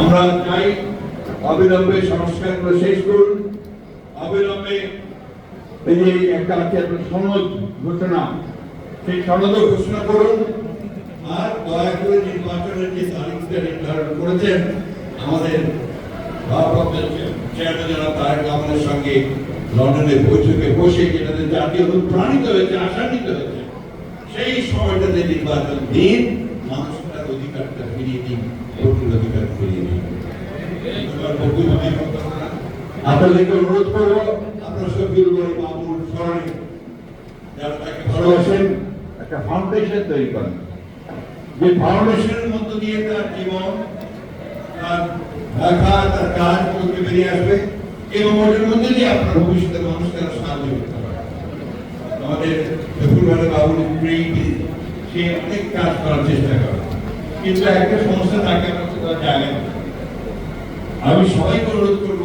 আমরা চাই অবিলম্বে সংস্কারগুলো শেষ করুন। অবিলম্বে এই একটা আছে সনদ ঘোষণা, সেই সনদও ঘোষণা করুন। আর দয়া করে নির্বাচনের যে তারিখটা নির্ধারণ করেছেন আমাদের ভারপ্রাপ্ত চেয়ারম্যান জনাব তারেক রহমানের সঙ্গে লন্ডনে বৈঠকে বসে, যেটাতে জাতীয় অনুপ্রাণিত হয়েছে, আশান্বিত হয়েছে, সেই সময়টাতে নির্বাচন দিন, মানুষ তার অধিকারটা ফিরিয়ে দিন অধিকার ফিরিয়ে দিন এবার বক্তব্য আমি করতে পারব না। আপনাদেরকে অনুরোধ করব, আপনারা শফিউল গনি বাবুর স্মরণে যারা তাকে ভালোবাসেন, একটা ফাউন্ডেশন তৈরি করেন। যে ফাউন্ডেশনের মধ্য দিয়ে তার জীবন, তার লেখা তার কাজ করতে বেরিয়ে আসবে এবং ওটার মধ্যে দিয়ে আপনার ভবিষ্যতের মানুষকে সাহায্য করতে পারে আমাদের ফেব্রুয়ারি বাবুর ক্রিয়েটিভ সে অনেক কাজ করার চেষ্টা করে। কিন্তু একটা সমস্যা তাকে আমরা জায়গা। আমি সবাইকে অনুরোধ করব